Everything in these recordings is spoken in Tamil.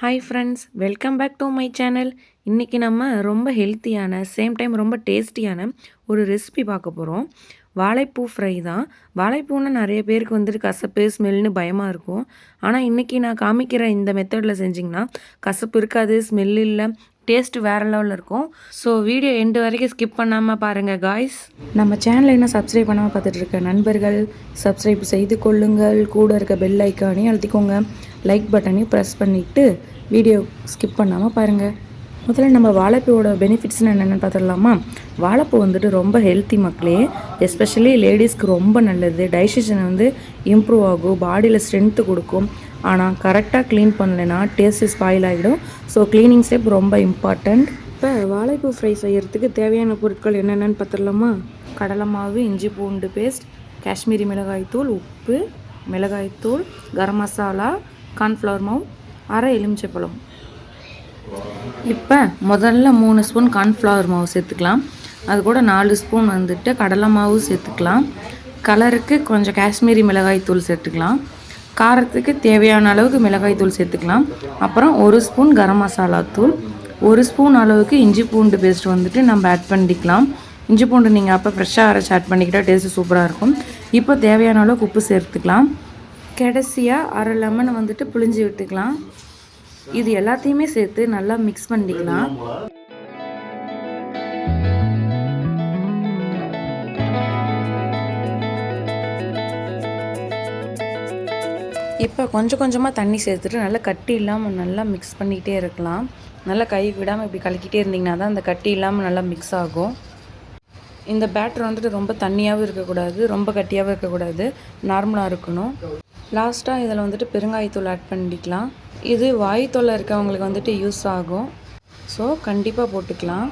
Hi friends welcome back to my channel இன்றைக்கி நம்ம ரொம்ப ஹெல்த்தியான சேம் டைம் ரொம்ப டேஸ்டியான ஒரு ரெசிபி பார்க்க போகிறோம் வாழைப்பூ ஃப்ரை தான். வாழைப்பூன்னா நிறைய பேருக்கு வந்துட்டு கசப்பு ஸ்மெல்னு பயமாக இருக்கும். ஆனால் இன்றைக்கி நான் காமிக்கிற இந்த மெத்தடில் செஞ்சிங்கன்னா கசப்பு இருக்காது ஸ்மெல் இல்லை. டேஸ்ட் வேறு லெவலில் இருக்கும். ஸோ வீடியோ எண்டு வரைக்கும் ஸ்கிப் பண்ணாமல் பாருங்கள் காய்ஸ் நம்ம சேனலை இன்னும் சப்ஸ்கிரைப் பண்ணாமல் பார்த்துட்டு இருக்க நண்பர்கள் சப்ஸ்கிரைப் செய்து கொள்ளுங்கள். கூட இருக்க பெல் ஐக்கானையும் அழுத்திக்கோங்க. லைக் பட்டனையும் ப்ரெஸ் பண்ணிவிட்டு வீடியோ ஸ்கிப் பண்ணாமல் பாருங்கள் முதல்ல நம்ம வாழைப்பூவோட பெனிஃபிட்ஸ்னு என்னென்னு பார்த்துடலாமா? வாழைப்பூ வந்துட்டு ரொம்ப ஹெல்த்தி மக்களே. எஸ்பெஷலி லேடிஸ்க்கு ரொம்ப நல்லது. டைஜஷனை வந்து இம்ப்ரூவ் ஆகும். பாடியில் ஸ்ட்ரென்த்து கொடுக்கும். ஆனால் கரெக்டாக க்ளீன் பண்ணலைன்னா டேஸ்ட்டு ஸ்பாயில் ஆகிடும் ஸோ க்ளீனிங் ஸ்டெப் ரொம்ப இம்பார்ட்டண்ட் இப்போ வாழைப்பூ ஃப்ரை செய்கிறதுக்கு தேவையான பொருட்கள் என்னென்னு பார்த்துடலாமா? கடலை மாவு இஞ்சி பூண்டு பேஸ்ட் காஷ்மீரி மிளகாய்த்தூள் உப்பு மிளகாய்த்தூள் கரம் மசாலா கார்ன்ஃப்ளவர் மாவு அரை எலுமிச்சைப்பழம். இப்போ முதல்ல மூணு ஸ்பூன் கார்ன்ஃப்ளவர் மாவு சேர்த்துக்கலாம். அது கூட நாலு ஸ்பூன் வந்துட்டு கடலை மாவு சேர்த்துக்கலாம். கலருக்கு கொஞ்சம் காஷ்மீரி மிளகாய் தூள் சேர்த்துக்கலாம். காரத்துக்கு தேவையான அளவுக்கு மிளகாய் தூள் சேர்த்துக்கலாம். அப்புறம் ஒரு ஸ்பூன் கரம் மசாலா தூள் ஒரு ஸ்பூன் அளவுக்கு இஞ்சி பூண்டு பேஸ்ட் வந்துட்டு நம்ம ஆட் பண்ணிக்கலாம். இஞ்சி பூண்டு நீங்கள் அப்போ ஃப்ரெஷ்ஷாக அரைச்சி ஆட் பண்ணிக்கிட்டால் டேஸ்ட்டு சூப்பராக இருக்கும். இப்போ தேவையான அளவுக்கு உப்பு சேர்த்துக்கலாம். கடைசியாக அரை லெமனை வந்துட்டு புளிஞ்சு விட்டுக்கலாம். இது எல்லாத்தையுமே சேர்த்து நல்லா மிக்ஸ் பண்ணிக்கலாம். இப்போ கொஞ்சம் கொஞ்சமாக தண்ணி சேர்த்துட்டு நல்லா கட்டி இல்லாமல் நல்லா மிக்ஸ் பண்ணிக்கிட்டே இருக்கலாம். நல்லா கை விடாமல் இப்படி கலக்கிட்டே இருந்தீங்கன்னா தான் அந்த கட்டி இல்லாமல் நல்லா மிக்ஸ் ஆகும். இந்த பேட்டர் வந்துட்டு ரொம்ப தண்ணியாகவும் இருக்கக்கூடாது ரொம்ப கட்டியாகவும் இருக்கக்கூடாது நார்மலாக இருக்கணும். லாஸ்ட்டாக இதில் வந்துட்டு பெருங்காயத்தூள் ஆட் பண்ணிக்கலாம். இது வாய் தொல்லை இருக்கவங்களுக்கு வந்துட்டு யூஸ் ஆகும். ஸோ கண்டிப்பாக போட்டுக்கலாம்.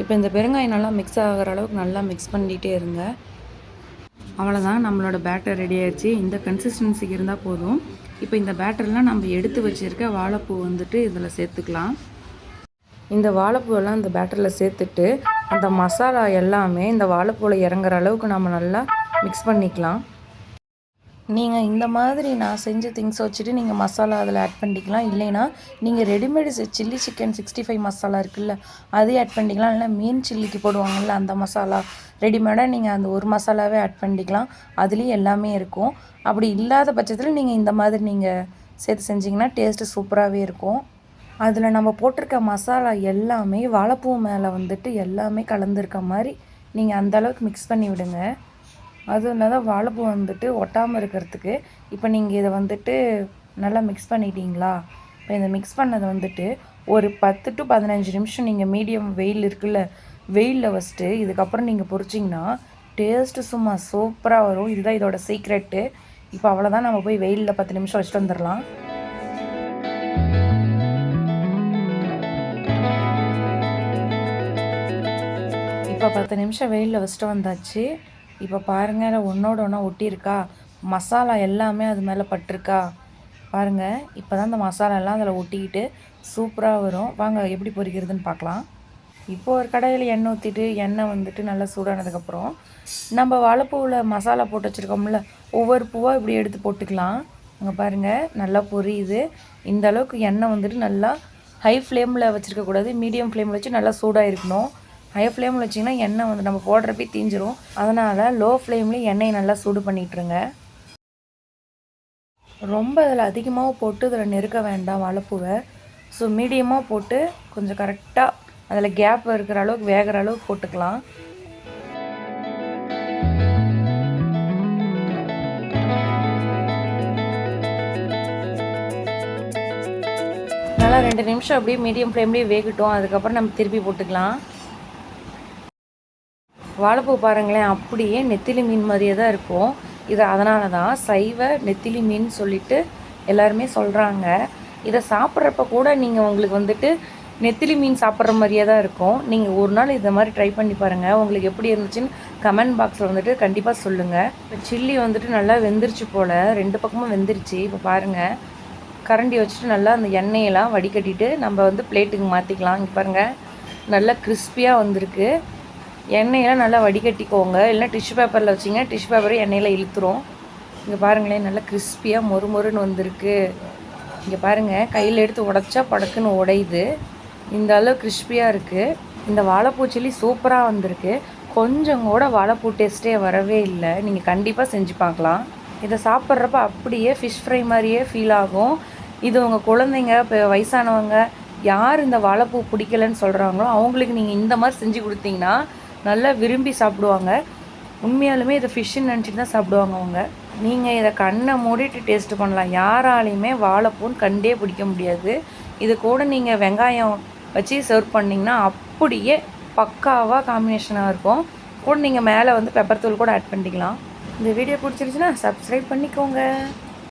இப்போ இந்த பெருங்காயம் நல்லா மிக்ஸ் ஆகிற அளவுக்கு நல்லா மிக்ஸ் பண்ணிகிட்டே இருங்க. அவ்வளோதான் நம்மளோட பேட்டர் ரெடி ஆயிடுச்சு. இந்த கன்சிஸ்டன்சிக்கு இருந்தால் போதும். இப்போ இந்த பேட்டர்லாம் நம்ம எடுத்து வச்சுருக்க வாழைப்பூ வந்துட்டு இதில் சேர்த்துக்கலாம். இந்த வாழைப்பூவெல்லாம் இந்த பேட்டரில் சேர்த்துட்டு அந்த மசாலா எல்லாமே இந்த வாழைப்பூவில் இறங்குற அளவுக்கு நம்ம நல்லா மிக்ஸ் பண்ணிக்கலாம். நீங்கள் இந்த மாதிரி நான் செஞ்ச திங்ஸ் வச்சுட்டு நீங்கள் மசாலா அதில் ஆட் பண்ணிக்கலாம். இல்லைன்னா நீங்கள் readymade chilli chicken sixty five masala இருக்குல்ல அதையும் ஆட் பண்ணிக்கலாம். இல்லைனா மீன் சில்லிக்கு போடுவாங்கள்ல அந்த மசாலா ரெடிமேடாக நீங்கள் அந்த ஒரு மசாலாவே ஆட் பண்ணிக்கலாம். அதுலேயும் எல்லாமே இருக்கும். அப்படி இல்லாத பட்சத்தில் நீங்கள் இந்த மாதிரி நீங்கள் சேர்த்து செஞ்சிங்கன்னா டேஸ்ட்டு சூப்பராகவே இருக்கும். அதில் நம்ம போட்டிருக்க மசாலா எல்லாமே வாழைப்பூ மேலே வந்துட்டு எல்லாமே கலந்துருக்க மாதிரி நீங்கள் அந்தளவுக்கு மிக்ஸ் பண்ணி விடுங்க. அதுவும் தான் வாழைப்பூ வந்துட்டு ஒட்டாமல் இருக்கிறதுக்கு. இப்போ நீங்கள் இதை வந்துட்டு நல்லா மிக்ஸ் பண்ணிட்டீங்களா? இப்போ இதை மிக்ஸ் பண்ணதை வந்துட்டு ஒரு பத்து டு பதினஞ்சு நிமிஷம் நீங்கள் மீடியம் வெயில் இருக்குல்ல வெயிலில் ஃபஸ்ட்டு இதுக்கப்புறம் நீங்கள் பொறிச்சிங்கன்னா டேஸ்ட்டு சும்மா சூப்பராக வரும். இதுதான் இதோட சீக்ரெட்டு இப்போ அவ்வளோதான் நம்ம போய் வெயிலில் பத்து நிமிஷம் வச்சுட்டு வந்துடலாம் இப்போ பத்து நிமிஷம் வெயிலில் வச்சுட்டு வந்தாச்சு. இப்போ பாருங்கள் ஒன்றோட ஒன்றா ஒட்டியிருக்கா? மசாலா எல்லாமே அது மேலே பட்டிருக்கா? பாருங்கள் இப்போ தான் அந்த மசாலா எல்லாம் அதில் ஒட்டிக்கிட்டு சூப்பராக வரும். வாங்க எப்படி பொரிக்கிறதுன்னு பார்க்கலாம். இப்போ ஒரு கடையில் எண்ணெய் ஊற்றிட்டு எண்ணெய் வந்துட்டு நல்லா சூடானதுக்கப்புறம் நம்ம வாழைப்பூவில் மசாலா போட்டு வச்சுருக்கோம்ல ஒவ்வொரு பூவாக இப்படி எடுத்து போட்டுக்கலாம். அங்கே பாருங்கள் நல்லா பொரியுது. இந்த அளவுக்கு எண்ணெய் வந்துட்டு நல்லா ஹை ஃப்ளேமில் வச்சுருக்கக்கூடாது. மீடியம் ஃப்ளேமில் வச்சு நல்லா சூடாக இருக்கணும் ஹை ஃப்ளேமில் வச்சிங்கன்னா எண்ணெய் வந்து நம்ம போடுறப்பே தீஞ்சிரும். அதனால் லோ ஃப்ளேம்லேயும் எண்ணெயை நல்லா சூடு பண்ணிகிட்ருங்க ரொம்ப அதில் அதிகமாக போட்டு இதில் நெருக்க வேண்டாம் வாழைப்பூவை ஸோ மீடியமாக போட்டு கொஞ்சம் கரெக்டாக அதில் கேப் இருக்கிற அளவுக்கு வேகிற அளவுக்கு போட்டுக்கலாம். நல்லா ரெண்டு நிமிஷம் அப்படியே மீடியம் ஃப்ளேம்லேயே வேகட்டும். அதுக்கப்புறம் நம்ம திருப்பி போட்டுக்கலாம். வாழைப்பூ பாருங்களேன் அப்படியே நெத்திலி மீன் மாதிரியே தான் இருக்கும். இது அதனால தான் சைவ நெத்திலி மீன் சொல்லிட்டு எல்லாருமே சொல்கிறாங்க இதை சாப்பிட்றப்ப கூட நீங்கள் உங்களுக்கு வந்துட்டு நெத்திலி மீன் சாப்பிட்ற மாதிரியே தான் இருக்கும். நீங்கள் ஒரு நாள் இதை மாதிரி ட்ரை பண்ணி பாருங்கள் உங்களுக்கு எப்படி இருந்துச்சுன்னு கமெண்ட் பாக்ஸில் வந்துட்டு கண்டிப்பாக சொல்லுங்கள் இப்போ சில்லி வந்துட்டு நல்லா வெந்துருச்சு போல். ரெண்டு பக்கமும் வெந்துருச்சு. இப்போ பாருங்கள் கரண்டி வச்சுட்டு நல்லா அந்த எண்ணெயெல்லாம் வடிகட்டிட்டு நம்ம வந்து பிளேட்டுக்கு மாற்றிக்கலாம் இங்கே பாருங்கள் நல்லா கிறிஸ்பியாக வந்திருக்கு. எண்ணெயெல்லாம் நல்லா வடிகட்டிக்கோங்க. இல்லைனா டிஷ்யூ பேப்பரில் வச்சிங்க டிஷ்யூ பேப்பரை எண்ணெயில் இழுத்துரும். இங்கே பாருங்களேன் நல்லா கிறிஸ்பியாக மொறு மொறுன்னு வந்திருக்கு. இங்கே பாருங்கள் கையில் எடுத்து உடச்சா படக்குன்னு உடையுது. இந்த அளவு கிறிஸ்பியாக இருக்குது இந்த வாழைப்பூ சில்லி சூப்பராக வந்திருக்கு. கொஞ்சம் கூட வாழைப்பூ டேஸ்ட்டே வரவே இல்லை. நீங்கள் கண்டிப்பாக செஞ்சு பார்க்கலாம். இதை சாப்பிட்றப்ப அப்படியே ஃபிஷ் ஃப்ரை மாதிரியே ஃபீல் ஆகும். இது உங்கள் குழந்தைங்க இப்போ வயசானவங்க யார் இந்த வாழைப்பூ பிடிக்கலன்னு சொல்கிறாங்களோ அவங்களுக்கு நீங்கள் இந்த மாதிரி செஞ்சு கொடுத்தீங்கன்னா நல்லா விரும்பி சாப்பிடுவாங்க. உண்மையாலுமே இதை ஃபிஷ்ஷுன்னு நினச்சிட்டு தான் சாப்பிடுவாங்க அவங்க. நீங்கள் இதை கண்ணை மூடிட்டு டேஸ்ட் பண்ணலாம். யாராலையுமே வாழைப்பூன் கண்டே பிடிக்க முடியாது. இது கூட நீங்கள் வெங்காயம் வச்சு சர்வ் பண்ணிங்கன்னா அப்படியே பக்காவாக காம்பினேஷனாக இருக்கும். கூட நீங்கள் மேலே வந்து பெப்பர் தூள் கூட ஆட் பண்ணிக்கலாம். இந்த வீடியோ பிடிச்சிருச்சுன்னா சப்ஸ்கிரைப் பண்ணிக்கோங்க.